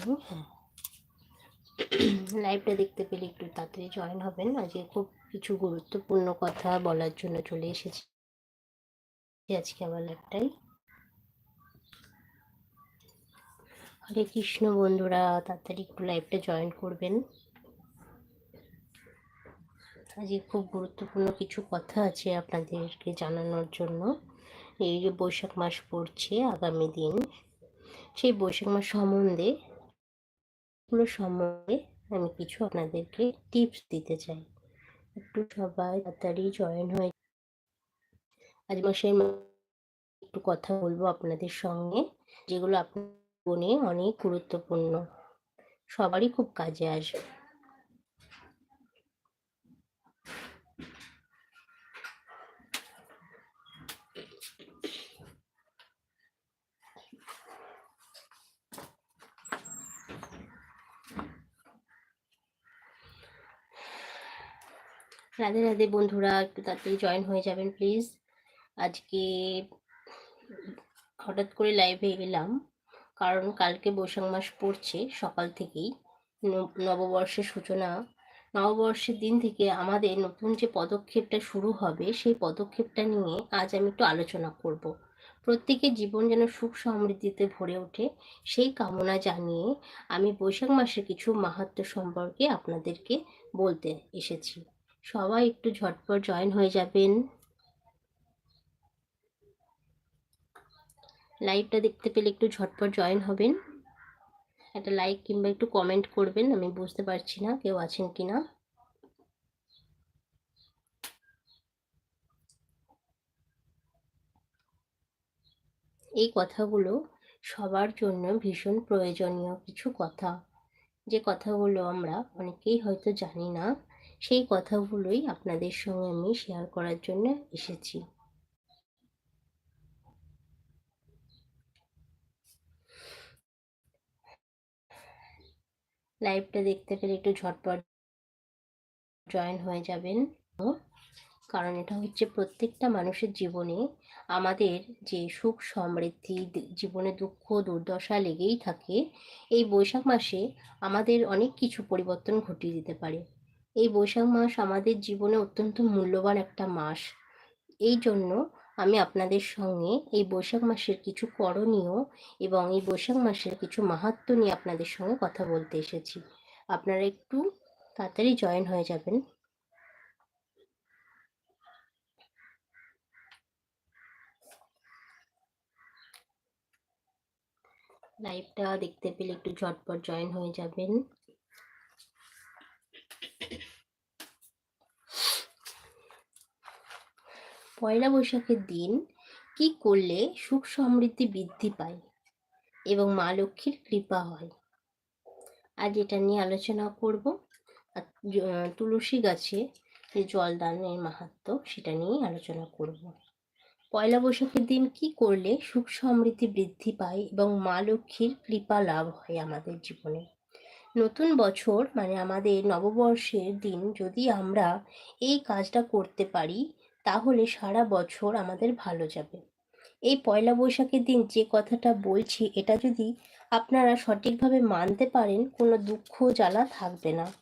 হ্যাঁ লাইভটা দেখতে পেলে একটু তাড়াতাড়ি জয়েন হবেন। আজকে খুব কিছু গুরুত্বপূর্ণ কথা বলার জন্য চলে এসেছি। আজকে আমার লাইভটাই হরে কৃষ্ণ বন্ধুরা, তাড়াতাড়ি একটু লাইভটা জয়েন করবেন। আজকে খুব গুরুত্বপূর্ণ কিছু কথা আছে আপনাদেরকে জানানোর জন্য। এই যে বৈশাখ মাস পড়ছে আগামী দিন, সেই বৈশাখ মাস সম্বন্ধে পুরো সম্বন্ধে আমি কিছু আপনাদেরকে টিপস দিতে চাই। একটু সবাই তাড়াতাড়ি জয়েন হয়ে আজ মাসের একটু কথা বলব আপনাদের সঙ্গে, যেগুলো আপনার জীবনে অনেক গুরুত্বপূর্ণ। সবারই খুব কাজে আসবে। রাধে রাধে বন্ধুরা, একটু তাড়াতাড়ি জয়েন হয়ে যাবেন প্লিজ আজকে হঠাৎ করে লাইভে এলাম, কারণ কালকে বৈশাখ মাস পড়ছে সকাল থেকেই নববর্ষের সূচনা। নববর্ষের দিন থেকে আমাদের নতুন যে পদক্ষেপটা শুরু হবে, সেই পদক্ষেপটা নিয়ে আজ আমি একটু আলোচনা করব। প্রত্যেকের জীবন যেন সুখ সমৃদ্ধিতে ভরে ওঠে, সেই কামনা জানিয়ে আমি বৈশাখ মাসের কিছু মাহাত্ম সম্পর্কে আপনাদেরকে বলতে এসেছি। সবাই একটু ঝটপট জয়েন হয়ে যাবেন। লাইভটা দেখতে পেলে একটু ঝটপট জয়েন হবেন। একটা লাইক কিংবা একটু কমেন্ট করবেন, আমি বুঝতে পারছি না কেউ আছেন কি না এই কথাগুলো সবার জন্য ভীষণ প্রয়োজনীয় কিছু কথা। যে কথাগুলো আমরা অনেকেই হয়তো জানি না। সেই কথাগুলোই আপনাদের সঙ্গে আমি শেয়ার করার জন্য এসেছি। লাইভটা দেখতে পেলে একটু ঝটপট জয়েন হয়ে যাবেন। কারণ এটা হচ্ছে প্রত্যেকটা মানুষের জীবনে আমাদের যে সুখ সমৃদ্ধি জীবনে দুঃখ, দুর্দশা লেগেই থাকে, এই বৈশাখ মাসে আমাদের অনেক কিছু পরিবর্তন ঘটিয়ে দিতে পারে। এই বৈশাখ মাস আমাদের জীবনে অত্যন্ত মূল্যবান একটা মাস। এই জন্য আমি আপনাদের সঙ্গে এই বৈশাখ মাসের কিছু করণীয় এবং এই বৈশাখ মাসের কিছু মাহাত্ম নিয়ে আপনাদের সঙ্গে কথা বলতে এসেছি। আপনারা একটু তাড়াতাড়ি জয়েন হয়ে যাবেন। লাইভটা দেখতে পেলে একটু ঝটপট জয়েন হয়ে যাবেন। পয়লা বৈশাখের দিন কি করলে সুখ সমৃদ্ধি বৃদ্ধি পায় এবং মা লক্ষ্মীর কৃপা হয়? আজ এটা নিয়ে আলোচনা করব। তুলসী গাছে যে জলদানের মাহাত্ম সেটা নিয়েই আলোচনা করব। পয়লা বৈশাখের দিন কি করলে সুখ সমৃদ্ধি বৃদ্ধি পায় এবং মা লক্ষ্মীর কৃপা লাভ হয় আমাদের জীবনে? নতুন বছর মানে আমাদের নববর্ষের দিন যদি আমরা এই কাজটা করতে পারি, তাহলে সারা বছর আমাদের ভালো যাবে। এই পয়লা বৈশাখের দিন যে কথাটা বলছি, এটা যদি আপনারা সঠিকভাবে মানতে পারেন, কোনো দুঃখ জ্বালা থাকবে না।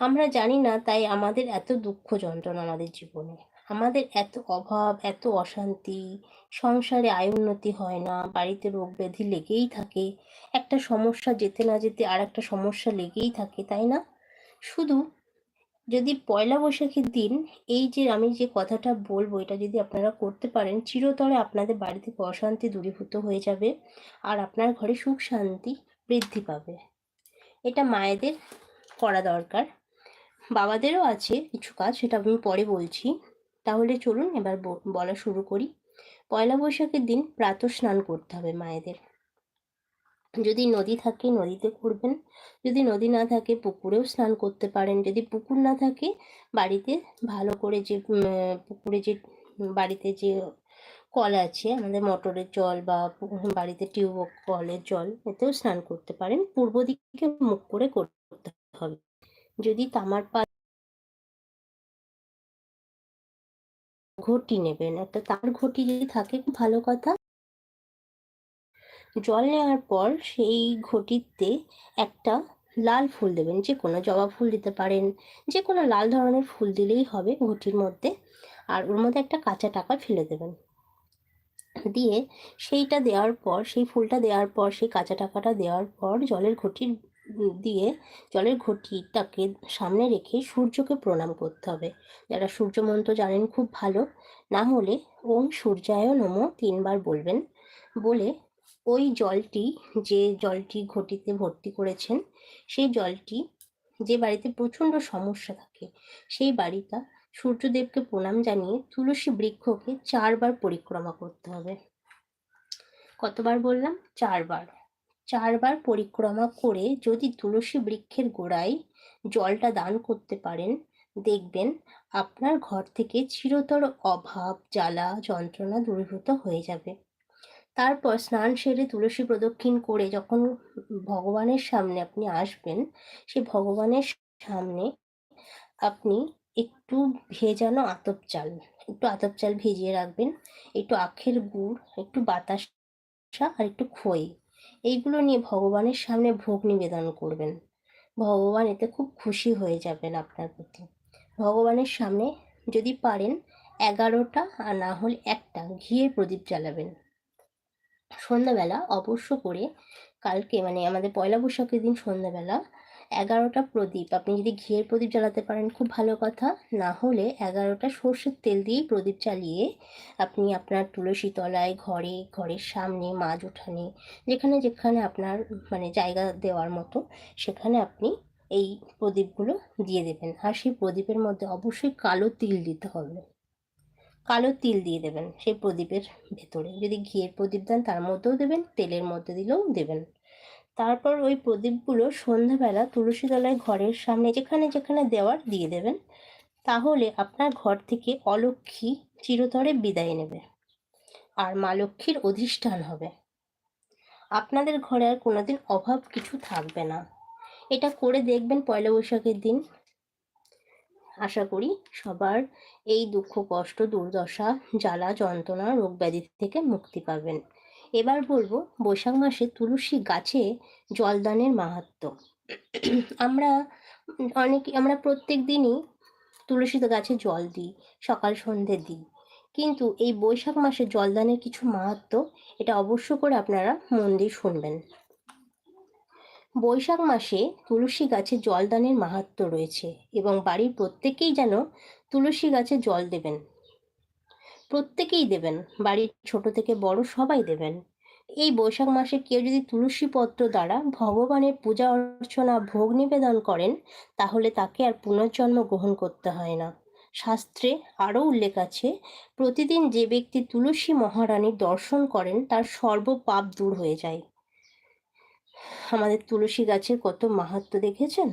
আমরা জানি না, তাই আমাদের এত দুঃখ যন্ত্রণা আমাদের জীবনে। আমাদের এত অভাব, এত অশান্তি, সংসারে আয় উন্নতি হয় না, বাড়িতে রোগ ব্যাধি লেগেই থাকে, একটা সমস্যা যেতে না যেতে আর একটা সমস্যা লেগেই থাকে, তাই না? শুধু যদি পয়লা বৈশাখের দিন এই যে আমি যে কথাটা বলব, এটা যদি আপনারা করতে পারেন, চিরতরে আপনাদের বাড়ি থেকে অশান্তি দূরীভূত হয়ে যাবে আর আপনার ঘরে সুখ শান্তি বৃদ্ধি পাবে। এটা মায়েদের করা দরকার। বাবাদেরও আছে কিছু কাজ, সেটা আমি পরে বলছি। তাহলে চলুন এবার বলা শুরু করি। পয়লা বৈশাখের দিন প্রাত স্নান করতে হবে মায়েদের। যদি নদী থাকে নদীতে করবেন, যদি নদী না থাকে পুকুরেও স্নান করতে পারেন, যদি পুকুর না থাকে বাড়িতে ভালো করে যে পুকুরে যে, বাড়িতে যে কল আছে, আমাদের মোটরের জল বা বাড়িতে টিউব কলের জল, এতেও স্নান করতে পারেন। পূর্ব দিকে মুখ করে করতে হবে। যদি তামার পা ঘটি নেবেন। একটা তার ঘটি যদি থাকে, খুব ভালো কথা। জল নেওয়ার পর সেই ঘটিতে একটা লাল ফুল দেবেন। যে কোনো জবা ফুল দিতে পারেন। যে কোনো লাল ধরনের ফুল দিলেই হবে ঘটির মধ্যে। আর ওর মধ্যে একটা কাঁচা টাকা ফেলে দেবেন। দিয়ে সেইটা দেওয়ার পর, সেই ফুলটা দেওয়ার পর, সেই কাঁচা টাকাটা দেওয়ার পর জলের ঘটির দিয়ে জলের ঘটিটাকে সামনে রেখে সূর্যকে প্রণাম করতে হবে। যারা সূর্য মন্ত্র জানেন খুব ভালো। না হলে ওম সূর্যায় নম তিনবার বলবেন। বলে ওই জলটি যে জলটি ঘটিতে ভর্তি করেছেন, সেই জলটি যে বাড়িতে প্রচণ্ড সমস্যা থাকে, সেই বাড়িটা সূর্যদেবকে প্রণাম জানিয়ে তুলসী বৃক্ষকে চারবার পরিক্রমা করতে হবে। কতবার বললাম? চারবার। চারবার পরিক্রমা করে যদি তুলসী বৃক্ষের গোড়ায় জলটা দান করতে পারেন, দেখবেন আপনার ঘর থেকে চিরতর অভাব, জ্বালা, যন্ত্রণা দূরীভূত হয়ে যাবে। তারপর স্নান সেরে তুলসী প্রদক্ষিণ করে যখন ভগবানের সামনে আপনি আসবেন, সে ভগবানের সামনে আপনি একটু ভেজানো আতপ চাল, একটু আতপ চাল ভিজিয়ে রাখবেন। একটু আখের গুড়, একটু বাতাসা আর একটু খই। এইগুলো নিয়ে ভগবানের সামনে ভোগ নিবেদন করবেন। ভগবান এতে খুব খুশি হয়ে যাবেন আপনার প্রতি। ভগবানের সামনে যদি পারেন এগারোটা আর না হলে একটা ঘিয়ের প্রদীপ জ্বালাবেন। সন্ধ্যাবেলা অবশ্য করে কালকে মানে আমাদের পয়লা বৈশাখের দিন সন্ধ্যাবেলা এগারোটা প্রদীপ। আপনি যদি ঘিয়ের প্রদীপ জ্বালাতে পারেন, খুব ভালো কথা। না হলে এগারোটা সর্ষের তেল দিয়েই প্রদীপ জ্বালিয়ে আপনি আপনার তুলসী তলায়, ঘরে, ঘরের সামনে মাঝ উঠানে, যেখানে যেখানে আপনার মানে জায়গা দেওয়ার মতো, সেখানে আপনি এই প্রদীপগুলো দিয়ে দেবেন। আর সেই প্রদীপের মধ্যে অবশ্যই কালো তিল দিতে হবে। কালো তিল দিয়ে দেবেন সেই প্রদীপের ভেতরে। যদি ঘিয়ের প্রদীপ দেন, তার মধ্যেও দেবেন, তেলের মধ্যে দিলেও দেবেন। তারপর ওই প্রদীপগুলো সন্ধ্যাবেলা তুলসী তলায় ঘরের সামনে যেখানে যেখানে দেওয়ার দিয়ে দেবেন, তাহলে আপনার ঘর থেকে অলক্ষ্মী চিরতরে বিদায় নেবে আর মা লক্ষ্মীর অধিষ্ঠান হবে। আপনাদের ঘরে আর কোনোদিন অভাব কিছু থাকবে না। এটা করে দেখবেন পয়লা বৈশাখের দিন। আশা করি সবার এই দুঃখ, কষ্ট, দুর্দশা, জ্বালা, যন্ত্রণা রোগ ব্যাধি থেকে মুক্তি পাবেন। এবার বলব, বৈশাখ মাসে তুলসী গাছে জলদানের মাহাত্ম আমরা অনেক, আমরা প্রত্যেক দিনই তুলসী গাছে জল দিই, সকাল সন্ধে দিই। কিন্তু এই বৈশাখ মাসে জলদানের কিছু মাহাত্ম এটা অবশ্য করে আপনারা মন দিয়ে শুনবেন। বৈশাখ মাসে তুলসী গাছে জলদানের মাহাত্ম রয়েছে এবং বাড়ির প্রত্যেকেই যেন তুলসী গাছে জল দেবেন। প্রত্যেকেই দেবেন। বাড়ির ছোট থেকে বড় সবাই দেবেন। এই বৈশাখ মাসে কেউ যদি তুলসী পত্র দ্বারা ভগবানের পূজা অর্চনা, ভোগ নিবেদন করেন, তাহলে তাকে আর পুনর্জন্ম গ্রহণ করতে হয় না। শাস্ত্রে আরও উল্লেখ আছে, প্রতিদিন যে ব্যক্তি তুলসী মহারানীর দর্শন করেন, তার সর্ব পাপ দূর হয়ে যায়। আমাদের তুলসী গাছের কত মাহাত্ম দেখেছেন?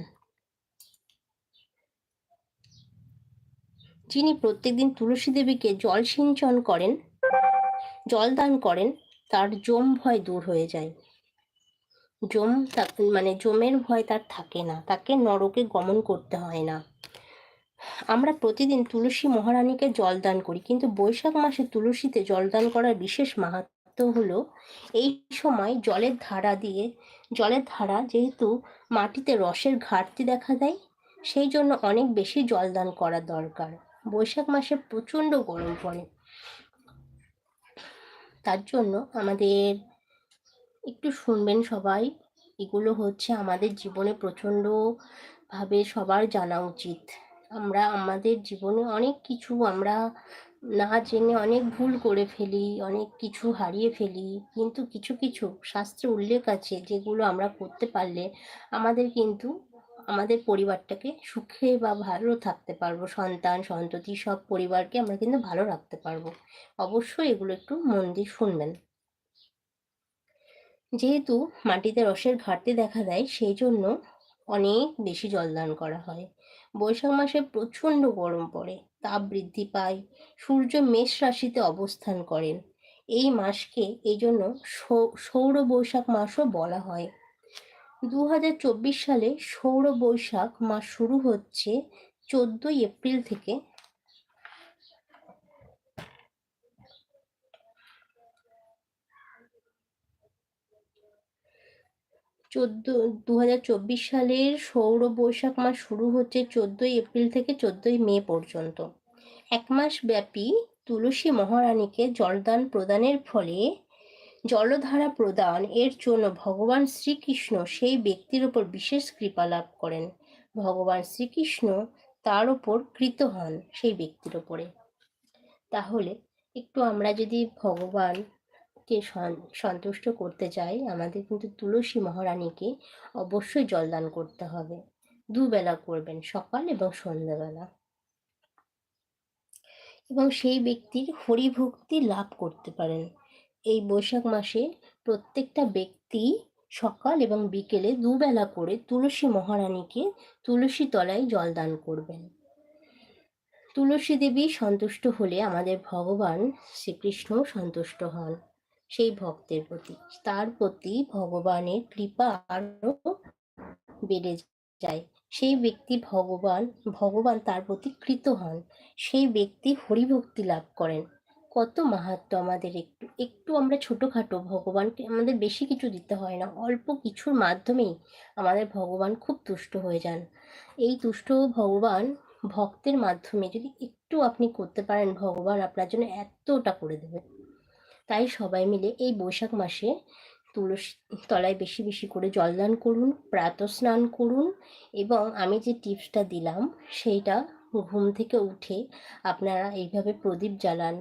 যিনি প্রত্যেকদিন তুলসী দেবীকে জল সিঞ্চন করেন, জল দান করেন, তার জম ভয় দূর হয়ে যায়। জম মানে জমের ভয় তার থাকে না, তাকে নরকে গমন করতে হয় না। আমরা প্রতিদিন তুলসী মহারানীকে জল দান করি, কিন্তু বৈশাখ মাসে তুলসীতে জল দান করার বিশেষ মাহাত্ম হলো, এই সময় জলের ধারা দিয়ে, জলের ধারা যেহেতু মাটিতে রসের ঘাটতি দেখা দেয়, সেই জন্য অনেক বেশি জল দান করা দরকার। বৈশাখ মাসে প্রচণ্ড গরম পড়ে। তার জন্য আমাদের একটু শুনবেন সবাই, এগুলো হচ্ছে আমাদের জীবনে প্রচণ্ডভাবে সবার জানা উচিত। আমরা, আমাদের জীবনে অনেক কিছু আমরা না জেনে অনেক ভুল করে ফেলি, অনেক কিছু হারিয়ে ফেলি, কিন্তু কিছু কিছু শাস্ত্রে উল্লেখ আছে যেগুলো আমরা করতে পারলে আমাদের কিন্তু আমাদের পরিবারটাকে সুখে বা ভালো থাকতে পারব। সন্তান, সন্ততি সব পরিবারকে আমরা কিন্তু ভালো রাখতে পারব। অবশ্যই এগুলো একটু মন দিয়ে শুনবেন। যেহেতু মাটিতে রসের ঘাটতি দেখা দেয়, সেই জন্য অনেক বেশি জলদান করা হয়। বৈশাখ মাসে প্রচণ্ড গরম পড়ে, তাপ বৃদ্ধি পায়, সূর্য মেষ রাশিতে অবস্থান করেন। এই মাসকে, এই জন্য সৌর বৈশাখ মাসও বলা হয়। দু হাজার চব্বিশ সালে সৌর বৈশাখ মাস শুরু হচ্ছে চোদ্দই এপ্রিল থেকে। চোদ্দ দু সালের সৌর বৈশাখ মাস শুরু হচ্ছে চোদ্দোই এপ্রিল থেকে চোদ্দই মে পর্যন্ত। এক মাস ব্যাপী তুলসী মহারানীকে জলদান প্রদানের ফলে জলধারা প্রদান এর জন্য ভগবান শ্রীকৃষ্ণ সেই ব্যক্তির ওপর বিশেষ কৃপা লাভ করেন। ভগবান শ্রীকৃষ্ণ তার ওপর কৃত হন সেই ব্যক্তির ওপরে তাহলে একটু আমরা যদি ভগবানকে সন্তুষ্ট করতে চাই, আমাদের কিন্তু তুলসী মহারানীকে অবশ্যই জলদান করতে হবে। দুবেলা করবেন, সকাল এবং সন্ধ্যাবেলা। এবং সেই ব্যক্তির হরিভক্তি লাভ করতে পারেন। এই বৈশাখ মাসে প্রত্যেকটা ব্যক্তি সকাল এবং বিকেলে দুবেলা করে তুলসী মহারানীকে তুলসী তলায় জলদান করবেন। তুলসী দেবী সন্তুষ্ট হলে আমাদের ভগবান শ্রীকৃষ্ণ সন্তুষ্ট হন সেই ভক্তের প্রতি। তার প্রতি ভগবানের কৃপা আরও বেড়ে যায়। সেই ব্যক্তি ভগবান ভগবান তার প্রতি কৃত হন। সেই ব্যক্তি হরিভক্তি লাভ করেন। কত মাহাত্ম আমাদের একটু একটু আমরা ছোটোখাটো ভগবানকে আমাদের বেশি কিছু দিতে হয় না, অল্প কিছুর মাধ্যমেই আমাদের ভগবান খুব তুষ্ট হয়ে যান। এই তুষ্ট ভগবান ভক্তের মাধ্যমে যদি একটু আপনি করতে পারেন, ভগবান আপনার জন্য এতটা করে দেবে তাই সবাই মিলে এই বৈশাখ মাসে তুলসী তলায় বেশি বেশি করে জলদান করুন, প্রাত স্নান করুন এবং আমি যে টিপসটা দিলাম, সেইটা ঘুম থেকে উঠে আপনারা এইভাবে প্রদীপ জ্বালান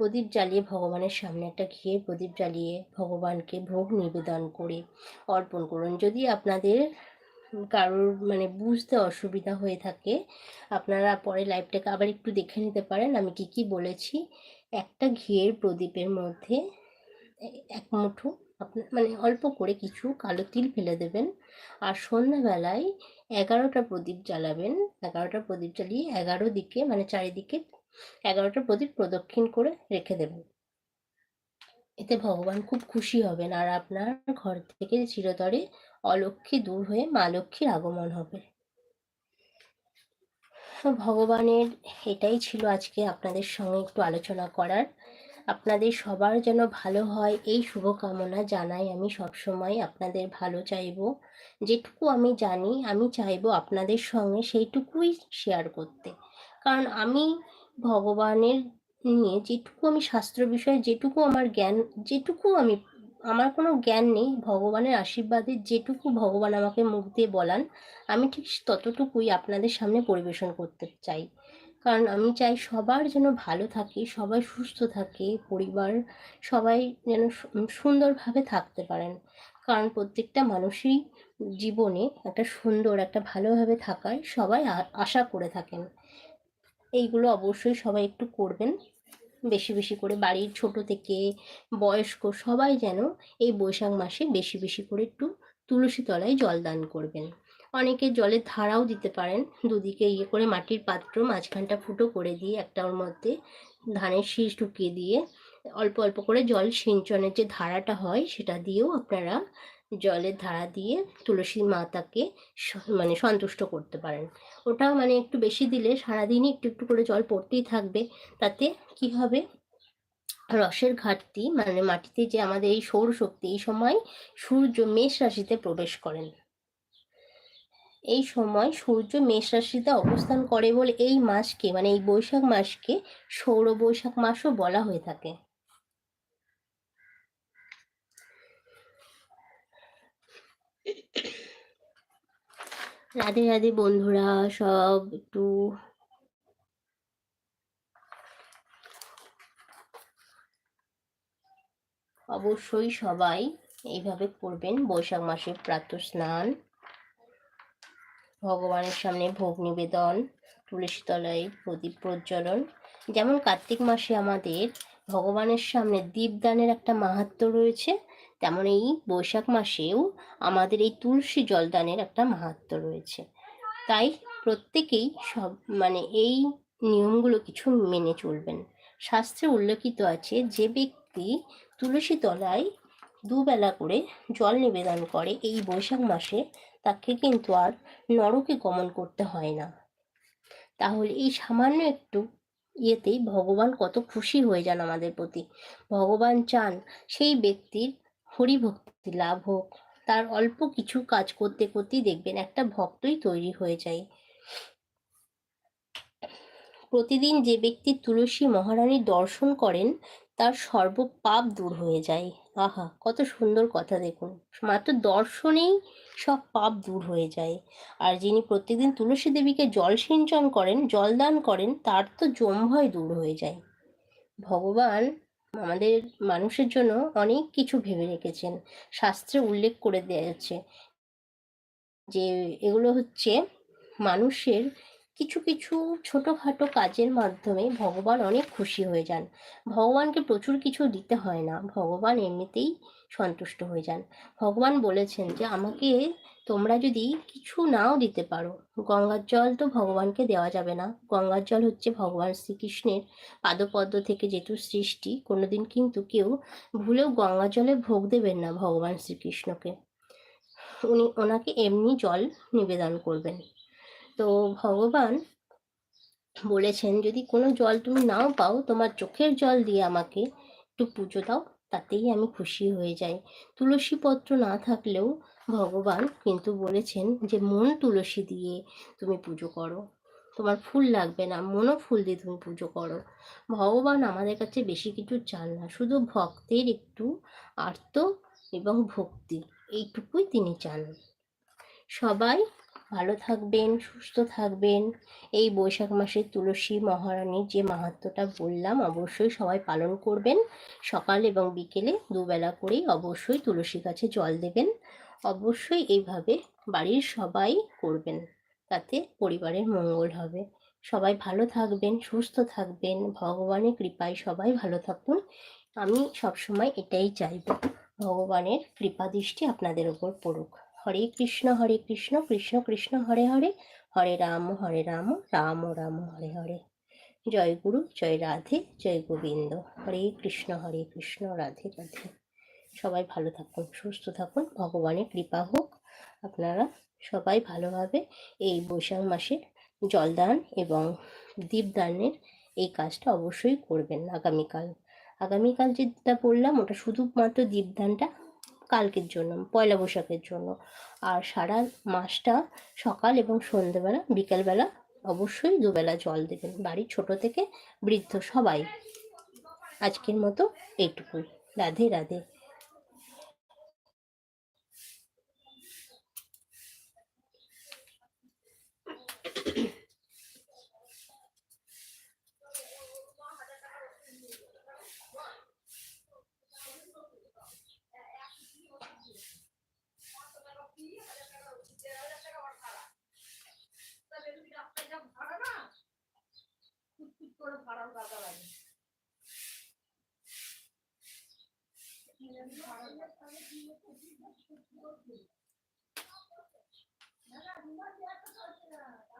প্রদীপ জ্বালিয়ে ভগবানের সামনে একটা ঘিয়ের প্রদীপ জ্বালিয়ে ভগবানকে ভোগ নিবেদন করে অর্পণ করুন। যদি আপনাদের কারোর মানে বুঝতে অসুবিধা হয়ে থাকে, আপনারা পরে লাইভটাকে আবার একটু দেখে নিতে পারেন। আমি কি কি বলেছি? একটা ঘিয়ের প্রদীপের মধ্যে এক মুঠো আপনার মানে অল্প করে কিছু কালো তিল ফেলে দেবেন আর সন্ধ্যাবেলায় এগারোটা প্রদীপ জ্বালাবেন। এগারোটা প্রদীপ জ্বালিয়ে এগারো দিকে মানে চারিদিকে এগারোটা প্রদীপ প্রদক্ষিণ করে রেখে দেবেন। এতে ভগবান খুব খুশি হবেন আর আপনার ঘর থেকে চিরতরে অলক্ষ্মী দূর হয়ে মা লক্ষ্মীর আগমন হবে। ভগবানের এটাই ছিল আজকে আপনাদের সঙ্গে একটু আলোচনা করার। আপনাদের সবার যেন ভালো হয় এই শুভকামনা জানাই আমি সবসময়। আপনাদের ভালো চাইব, যেটুকু আমি জানি আমি চাইব আপনাদের সঙ্গে সেইটুকুই শেয়ার করতে। কারণ আমি ভগবানের নিয়ে যেটুকু আমি শাস্ত্র বিষয়ে, যেটুকু আমার জ্ঞান, যেটুকু আমি, আমার কোনো জ্ঞান নেই, ভগবানের আশীর্বাদে যেটুকু ভগবান আমাকে মুখ দিয়ে বলান, আমি ঠিক ততটুকুই আপনাদের সামনে পরিবেশন করতে চাই। কারণ আমি চাই সবার যেন ভালো থাকে, সবাই সুস্থ থাকে, পরিবার সবাই যেন সুন্দরভাবে থাকতে পারেন। কারণ প্রত্যেকটা মানুষই জীবনে একটা সুন্দর, একটা ভালোভাবে থাকায় সবাই আশা করে থাকেন। এইগুলো অবশ্যই সবাই একটু করবেন। বেশি বেশি করে বাড়ির ছোট থেকে বয়স্ক সবাই যেন এই বৈশাখ মাসে বেশি বেশি করে একটু তুলসী তলায় জল দান করবেন। অনেকে জলের ধারাও দিতে পারেন। দুদিকে ইয়ে করে মাটির পাত্র মাঝখানটা ফুটো করে দিয়ে একটা ওর মধ্যে ধানের শীষ ঢুকিয়ে দিয়ে অল্প অল্প করে জল সিঞ্চনের যে ধারাটা হয় সেটা দিয়েও আপনারা জলের ধারা দিয়ে তুলসী মাতাকে মানে সন্তুষ্ট করতে পারেন। ওটা মানে একটু বেশি দিলে সারাদিনই একটু একটু করে জল পড়তেই থাকবে। তাতে কি হবে? রসের ঘাটতি মানে মাটিতে যে আমাদের এই সৌরশক্তি এই সময় সূর্য মেষ রাশিতে প্রবেশ করেন। এই সময় সূর্য মেষ রাশিতে অবস্থান করে বলে এই মাসকে মানে এই বৈশাখ মাসকে সৌর বৈশাখ মাসও বলা হয়ে থাকে। রাধে রাধে বন্ধুরা, সব একটু অবশ্যই সবাই এইভাবে করবেন, বৈশাখ মাসে প্রাত স্নান, ভগবানের সামনে ভোগ নিবেদন, তুলসী তলায় প্রদীপ প্রজ্বলন। যেমন কার্তিক মাসে আমাদের ভগবানের সামনে দীপদানের একটা মাহাত্ম রয়েছে তেমন এই বৈশাখ মাসেও আমাদের এই তুলসী জলদানের একটা মাহাত্ম রয়েছে। তাই প্রত্যেকেই সব মানে এই নিয়মগুলো কিছু মেনে চলবেন। শাস্ত্রে উল্লেখিত আছে, যে ব্যক্তি তুলসী তলায় দুবেলা করে জল নিবেদন করে, এই বৈশাখ মাসে তাকে কিন্তু আর নরকে গমন করতে হয় না। তাহলে এই সামান্য একটু ইয়েতেই ভগবান কত খুশি হয়ে যান আমাদের প্রতি। ভগবান চান সেই ব্যক্তির হরিভক্তি লাভ হোক, তার অল্প কিছু কাজ করতে করতেই দেখবেন একটা ভক্তই তৈরি হয়ে যায়। প্রতিদিন যে ব্যক্তি তুলসী মহারানীর দর্শন করেন, তার সর্ব পাপ দূর হয়ে যায়। আহা, কত সুন্দর কথা দেখুন। মাত্র দর্শনেই সব পাপ দূর হয়ে যায়। আর যিনি প্রত্যেকদিন তুলসী দেবীকে জল সিঞ্চন করেন, জল দান করেন, তার তো জমভয় দূর হয়ে যায়। ভগবান আমাদের মানুষের জন্য অনেক কিছু ভেবে রেখেছেন। শাস্ত্রে উল্লেখ করে দেওয়া যাচ্ছে যে এগুলো হচ্ছে মানুষের কিছু কিছু ছোটোখাটো কাজের মাধ্যমে ভগবান অনেক খুশি হয়ে যান। ভগবানকে প্রচুর কিছু দিতে হয় না। ভগবান এমনিতেই সন্তুষ্ট হয়ে যান। ভগবান বলেছেন যে, আমাকে তোমরা যদি কিছু নাও দিতে পারো। গঙ্গার জল তো ভগবানকে দেওয়া যাবে না। গঙ্গার জল হচ্ছে ভগবান শ্রীকৃষ্ণের পাদপদ্ম থেকে যেহেতু সৃষ্টি, কোনোদিন কিন্তু কেউ ভুলেও গঙ্গা জলে ভোগ দেবেন না ভগবান শ্রীকৃষ্ণকে। উনি ওনাকে এমনি জল নিবেদন করবেন। তো ভগবান বলেছেন, যদি কোনো জল তুমি নাও পাও, তোমার চোখের জল দিয়ে আমাকে একটু পুজো দাও, তাতেই আমি খুশি হয়ে যাই। তুলসী পত্র না থাকলেও ভগবান কিন্তু বলেছেন যে, মন তুলসী দিয়ে তুমি পুজো করো। তোমার ফুল লাগবে না, মনও ফুল দিয়ে তুমি পুজো করো। ভগবান আমাদের কাছে বেশি কিছু চান না, শুধু ভক্তের একটু আর্ত এবং ভক্তি, এইটুকুই তিনি চান। সবাই ভালো থাকবেন, সুস্থ থাকবেন। এই বৈশাখ মাসে তুলসী মহারানীর যে মাহাত্ম্যটা বললাম, অবশ্যই সবাই পালন করবেন। সকাল এবং বিকেলে দুবেলা করেই অবশ্যই তুলসী গাছে জল দেবেন। অবশ্যই এইভাবে বাড়ির সবাই করবেন। তাতে পরিবারের মঙ্গল হবে। সবাই ভালো থাকবেন, সুস্থ থাকবেন। ভগবানের কৃপায় সবাই ভালো থাকুন। আমি সবসময় এটাই চাইব, ভগবানের কৃপা দৃষ্টি আপনাদের ওপর পড়ুক। হরে কৃষ্ণ হরে কৃষ্ণ কৃষ্ণ কৃষ্ণ, হরে হরে। হরে রাম হরে রাম রাম রাম, হরে হরে। জয় গুরু, জয় রাধে, জয় গোবিন্দ। হরে কৃষ্ণ হরে কৃষ্ণ, রাধে রাধে। সবাই ভালো থাকুন, সুস্থ থাকুন, ভগবানের কৃপা হোক। আপনারা সবাই ভালোভাবে এই বৈশাখ মাসে জলদান এবং দীপদানের এই কাজটা অবশ্যই করবেন আগামীকাল। আগামীকাল যেটা বললাম, ওটা শুধুমাত্র দীপদানটা কালকের জন্য, পয়লা বৈশাখের জন্য। আর সারা মাসটা সকাল এবং সন্ধেবেলা, বিকেলবেলা অবশ্যই দুবেলা জল দেবেন, বাড়ির ছোট থেকে বৃদ্ধ সবাই। আজকের মতো এইটুকুই। রাধে রাধে। করে ফাড়ান কাটা লাগে না না